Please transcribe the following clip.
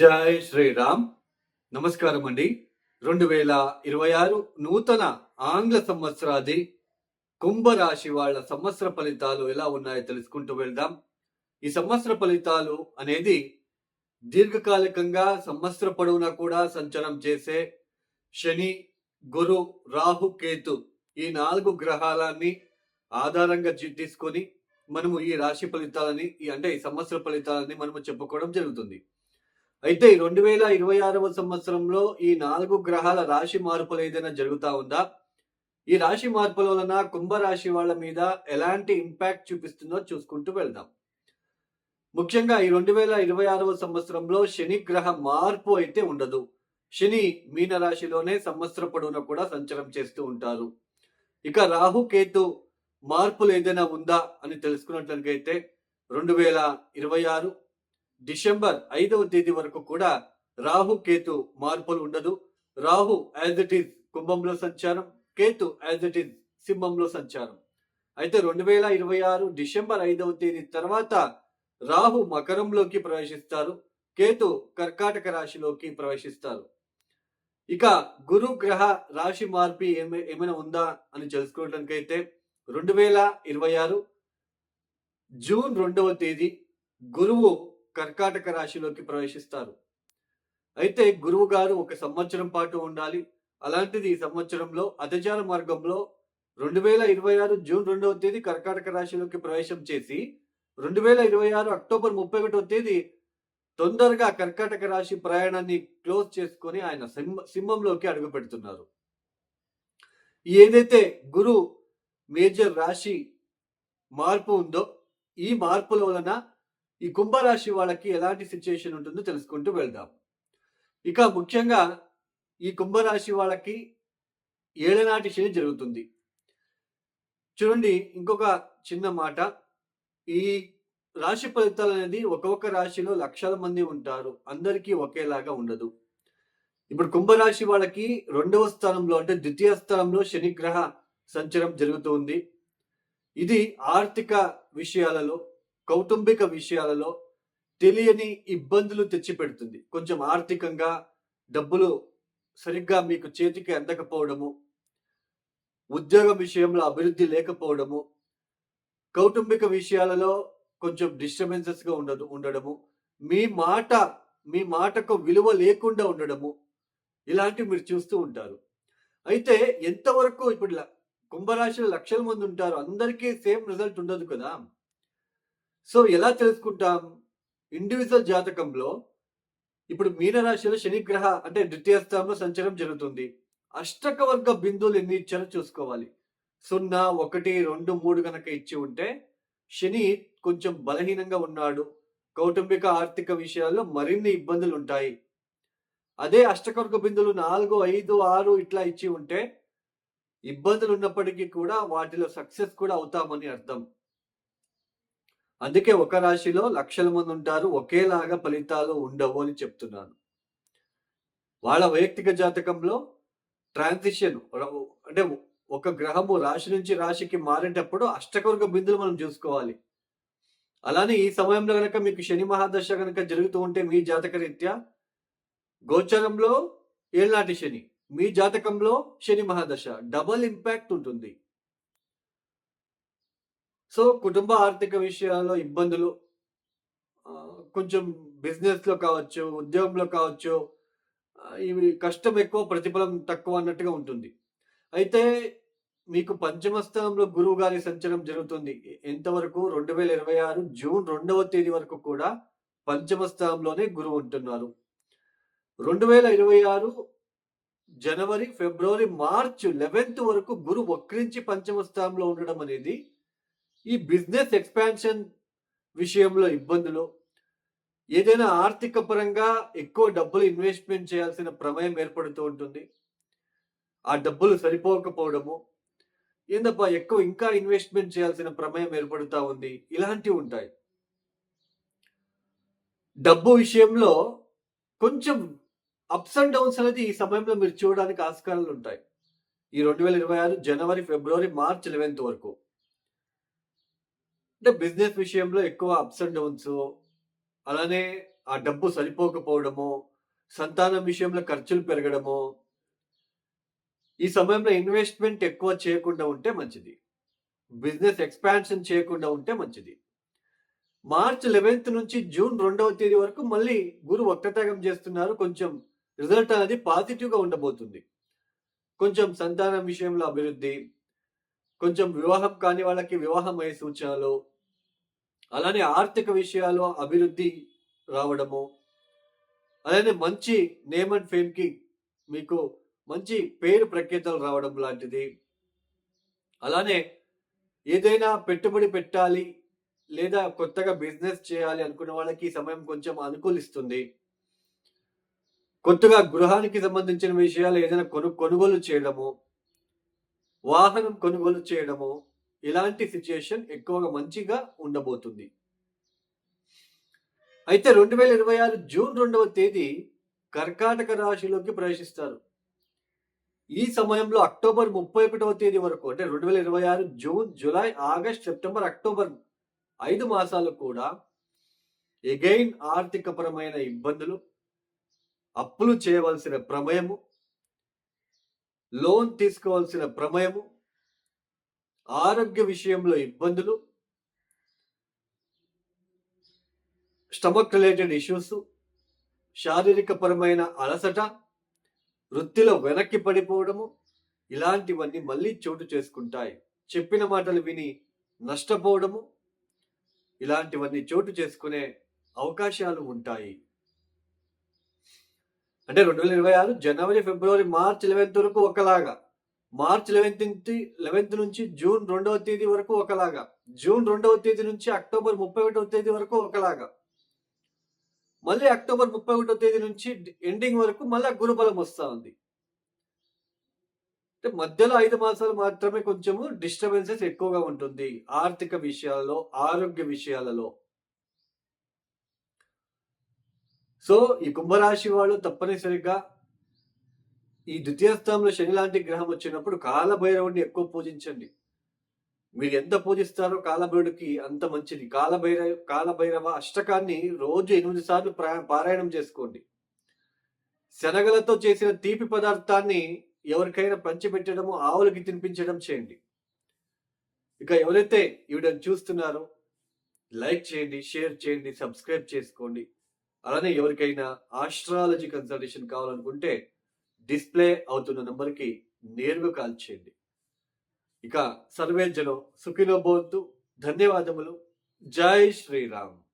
జై శ్రీరామ్. నమస్కారం అండి రెండు వేల ఇరవై ఆరు నూతన ఆంగ్ల సంవత్సరాది కుంభరాశి వాళ్ళ సంవత్సర ఫలితాలు ఎలా ఉన్నాయో తెలుసుకుంటూ వెళ్దాం. ఈ సంవత్సర ఫలితాలు అనేది దీర్ఘకాలికంగా సంవత్సర పొడవునా కూడా సంచలనం చేసే శని గురు రాహు కేతు ఈ నాలుగు గ్రహాలని ఆధారంగా తీసుకొని మనము ఈ రాశి ఫలితాలని అంటే ఈ సంవత్సర ఫలితాలని మనము చెప్పుకోవడం జరుగుతుంది. అయితే రెండు వేల ఇరవై ఆరవ సంవత్సరంలో ఈ నాలుగు గ్రహాల రాశి మార్పులు ఏదైనా జరుగుతా ఉందా? ఈ రాశి మార్పుల వలన కుంభరాశి వాళ్ళ మీద ఎలాంటి ఇంపాక్ట్ చూపిస్తుందో చూసుకుంటూ వెళ్దాం. ముఖ్యంగా ఈ రెండు వేల ఇరవై ఆరవ సంవత్సరంలో శని గ్రహ మార్పు అయితే ఉండదు. శని మీన రాశిలోనే సంవత్సర పొడవున కూడా సంచలనం చేస్తూ ఉంటారు. ఇక రాహు కేతు మార్పులు ఏదైనా ఉందా అని తెలుసుకున్నట్లయితే రెండు వేల ఇరవై ఆరు డిసెంబర్ ఐదవ తేదీ వరకు కూడా రాహు కేతు మార్పులు ఉండదు. రాహు యాజ్ ఇట్ ఈజ్ కుంభంలో సంచారం కేతు యాజ్ ఇట్ ఈజ్ సింహంలో సంచారం. అయితే రెండు వేల ఇరవై ఆరు డిసెంబర్ ఐదవ తేదీ తర్వాత రాహు మకరంలోకి ప్రవేశిస్తారు కేతు కర్కాటక రాశిలోకి ప్రవేశిస్తారు. ఇక గురు గ్రహ రాశి మార్పు ఏమే ఏమైనా ఉందా అని తెలుసుకోవడానికైతే రెండు వేల ఇరవై ఆరు జూన్ రెండవ తేదీ గురువు కర్కాటక రాశిలోకి ప్రవేశిస్తారు. అయితే గురువు గారు ఒక సంవత్సరం పాటు ఉండాలి. అలాంటిది ఈ సంవత్సరంలో అతిచార మార్గంలో రెండు వేల ఇరవై ఆరు జూన్ రెండవ తేదీ కర్కాటక రాశిలోకి ప్రవేశం చేసి రెండు వేల ఇరవై ఆరు అక్టోబర్ ముప్పై ఒకటవ తేదీ తొందరగా కర్కాటక రాశి ప్రయాణాన్ని క్లోజ్ చేసుకొని ఆయన సింహ సింహంలోకి అడుగు పెడుతున్నారు ఏదైతే గురు మేజర్ రాశి మార్పు ఉందో ఈ మార్పుల వలన ఈ కుంభరాశి వాళ్ళకి ఎలాంటి సిచ్యుయేషన్ ఉంటుందో తెలుసుకుంటూ వెళ్దాం. ఇక ముఖ్యంగా ఈ కుంభరాశి వాళ్ళకి ఏళ్ళనాటి శని జరుగుతుంది. చూడండి ఇంకొక చిన్న మాట. ఈ రాశి ఫలితాలు అనేది ఒక్కొక్క రాశిలో లక్షల మంది ఉంటారు. అందరికీ ఒకేలాగా ఉండదు. ఇప్పుడు కుంభరాశి వాళ్ళకి రెండవ స్థానంలో అంటే ద్వితీయ స్థానంలో శనిగ్రహ సంచారం జరుగుతుంది ఇది ఆర్థిక విషయాలలో కౌటుంబిక విషయాలలో తెలియని ఇబ్బందులు తెచ్చిపెడుతుంది. కొంచెం ఆర్థికంగా డబ్బులు సరిగ్గా మీకు చేతికి అందకపోవడము ఉద్యోగం విషయంలో అభివృద్ధి లేకపోవడము కౌటుంబిక విషయాలలో కొంచెం డిస్టర్బెన్సెస్గా ఉండదు ఉండడము మీ మాట మీ మాటకు విలువ లేకుండా ఉండడము ఇలాంటివి మీరు చూస్తూ ఉంటారు. అయితే ఎంతవరకు ఇప్పుడు కుంభరాశిలో లక్షల మంది ఉంటారు అందరికీ సేమ్ రిజల్ట్ ఉండదు కదా? సో ఎలా తెలుసుకుంటాం? ఇండివిజువల్ జాతకంలో ఇప్పుడు మీనరాశిలో శనిగ్రహ అంటే ద్వితీయ స్థానంలో సంచారం జరుగుతుంది. అష్టక వర్గ బిందువులు ఎన్ని ఇచ్చారో చూసుకోవాలి. సున్నా ఒకటి రెండు మూడు కనుక ఇచ్చి ఉంటే శని కొంచెం బలహీనంగా ఉన్నాడు. కౌటుంబిక ఆర్థిక విషయాల్లో మరిన్ని ఇబ్బందులు ఉంటాయి. అదే అష్టకవర్గ బిందువులు నాలుగు ఐదు ఆరు ఇట్లా ఇచ్చి ఉంటే ఇబ్బందులు ఉన్నప్పటికీ కూడా వాటిలో సక్సెస్ కూడా అవుతామని అర్థం. అందుకే ఒక రాశిలో లక్షల మంది ఉంటారు ఒకేలాగా ఫలితాలు ఉండవు అని చెప్తున్నాను. వాళ్ళ వైయక్తిక జాతకంలో ట్రాన్సిషన్ అంటే ఒక గ్రహము రాశి నుంచి రాశికి మారేటప్పుడు అష్టకవర్గ బిందులు మనం చూసుకోవాలి. అలానే ఈ సమయంలో కనుక మీకు శని మహాదశ కనుక జరుగుతూ ఉంటే మీ జాతక రీత్యా గోచరంలో ఏళ్ళనాటి శని మీ జాతకంలో శని మహాదశ డబల్ ఇంపాక్ట్ ఉంటుంది. సో కుటుంబ ఆర్థిక విషయాల్లో ఇబ్బందులు కొంచెం బిజినెస్లో కావచ్చు ఉద్యోగంలో కావచ్చు ఇవి కష్టం ఎక్కువ ప్రతిఫలం తక్కువ అన్నట్టుగా ఉంటుంది. అయితే మీకు పంచమ స్థానంలో గురువు గారి సంచలనం జరుగుతుంది. ఎంతవరకు? రెండు వేల ఇరవై ఆరు జూన్ రెండవ తేదీ వరకు కూడా పంచమ స్థానంలోనే గురువు ఉంటున్నారు. రెండు వేల ఇరవై ఆరు జనవరి ఫిబ్రవరి మార్చ్ లెవెన్త్ వరకు గురు వక్రించి పంచమ స్థానంలో ఉండడం అనేది ఈ బిజినెస్ ఎక్స్పాన్షన్ విషయంలో ఇబ్బందులు ఏదైనా ఆర్థిక పరంగా ఎక్కువ డబ్బులు ఇన్వెస్ట్మెంట్ చేయాల్సిన ప్రమేయం ఏర్పడుతూ ఉంటుంది. ఆ డబ్బులు సరిపోకపోవడము ఏందబ్బా ఎక్కువ ఇంకా ఇన్వెస్ట్మెంట్ చేయాల్సిన ప్రమేయం ఏర్పడుతూ ఉంది ఇలాంటివి ఉంటాయి. డబ్బు విషయంలో కొంచెం అప్స్ అండ్ డౌన్స్ అనేది ఈ సమయంలో మీరు చూడడానికి ఆస్కారాలు ఉంటాయి. ఈ రెండు వేల ఇరవై ఆరు జనవరి ఫిబ్రవరి మార్చ్ లెవెన్త్ వరకు. అంటే బిజినెస్ విషయంలో ఎక్కువ అప్స్ అండ్ డౌన్స్. అలానే ఆ డబ్బు సరిపోకపోవడము సంతానం విషయంలో ఖర్చులు పెరగడము. ఈ సమయంలో ఇన్వెస్ట్మెంట్ ఎక్కువ చేయకుండా ఉంటే మంచిది. బిజినెస్ ఎక్స్పాన్షన్ చేయకుండా ఉంటే మంచిది. మార్చ్ లెవెన్త్ నుంచి జూన్ రెండవ తేదీ వరకు మళ్ళీ గురు వక్రత్యాగం చేస్తున్నారు. కొంచెం రిజల్ట్ అనేది పాజిటివ్గా ఉండబోతుంది. కొంచెం సంతానం విషయంలో అభివృద్ధి కొంచెం వివాహం కాని వాళ్ళకి వివాహం అయ్యే సూచనలు అలానే ఆర్థిక విషయాలు అభివృద్ధి రావడము అలానే మంచి నేమ్ అండ్ ఫేమ్కి మీకు మంచి పేరు ప్రఖ్యాతలు రావడం లాంటిది. అలానే ఏదైనా పెట్టుబడి పెట్టాలి లేదా కొత్తగా బిజినెస్ చేయాలి అనుకున్న వాళ్ళకి ఈ సమయం కొంచెం అనుకూలిస్తుంది. కొత్తగా గృహానికి సంబంధించిన విషయాలు ఏదైనా కొను కొనుగోలు చేయడము వాహనం కొనుగోలు చేయడము ఇలాంటి సిచ్యుయేషన్ ఎక్కువగా మంచిగా ఉండబోతుంది. అయితే రెండు వేల ఇరవై ఆరు జూన్ రెండవ తేదీ కర్కాటక రాశిలోకి ప్రవేశిస్తారు. ఈ సమయంలో అక్టోబర్ ముప్పై ఒకటవ తేదీ వరకు అంటే రెండు వేల ఇరవై ఆరు June July August September October ఐదు మాసాలు కూడా ఎగైన్ ఆర్థికపరమైన ఇబ్బందులు అప్పులు చేయవలసిన ప్రమేయము లోన్ తీసుకోవాల్సిన ప్రమేయము ఆరోగ్య విషయంలో ఇబ్బందులు స్టమక్ రిలేటెడ్ ఇష్యూస్ శారీరక పరమైన అలసట వృత్తిలో వెనక్కి పడిపోవడము ఇలాంటివన్నీ మళ్ళీ చోటు చేసుకుంటాయి. చెప్పిన మాటలు విని నష్టపోవడము ఇలాంటివన్నీ చోటు చేసుకునే అవకాశాలు ఉంటాయి. అంటే రెండు వేల ఇరవై ఆరు జనవరి ఫిబ్రవరి మార్చ్ లెవెన్త్ వరకు ఒకలాగా. మార్చ్ లెవెన్త్ నుంచి లెవెన్త్ నుంచి జూన్ రెండవ తేదీ వరకు ఒకలాగా. జూన్ రెండవ తేదీ నుంచి అక్టోబర్ ముప్పై ఒకటవ తేదీ వరకు ఒకలాగా. మళ్ళీ అక్టోబర్ ముప్పై ఒకటో తేదీ నుంచి ఎండింగ్ వరకు మళ్ళీ గురుబలం వస్తూ ఉంది. అంటే మధ్యలో ఐదు మాసాలు మాత్రమే కొంచెము డిస్టర్బెన్సెస్ ఎక్కువగా ఉంటుంది. ఆర్థిక విషయాలలో ఆరోగ్య విషయాలలో. సో ఈ కుంభరాశి వాళ్ళు తప్పనిసరిగా ఈ ద్వితీయ స్థానంలో శని లాంటి గ్రహం వచ్చినప్పుడు కాలభైరవుడిని ఎక్కువ పూజించండి. మీరు ఎంత పూజిస్తారో కాలభైరుడికి అంత మంచిది. కాలభైర కాలభైరవ అష్టకాన్ని రోజు ఎనిమిది సార్లు పారాయణం చేసుకోండి. శనగలతో చేసిన తీపి పదార్థాన్ని ఎవరికైనా పంచిపెట్టడము ఆవులకి తినిపించడం చేయండి. ఇక ఎవరైతే ఈవిడని వీడియోని చూస్తున్నారో లైక్ చేయండి షేర్ చేయండి సబ్స్క్రైబ్ చేసుకోండి. అలానే ఎవరికైనా ఆస్ట్రాలజీ కన్సల్టేషన్ కావాలనుకుంటే డిస్ప్లే అవుతున్న నెంబర్కి నేరుగా కాల్ చేయండి. ఇక సర్వేంజనం సుఖినో భవంతు. ధన్యవాదములు. జై శ్రీరామ్.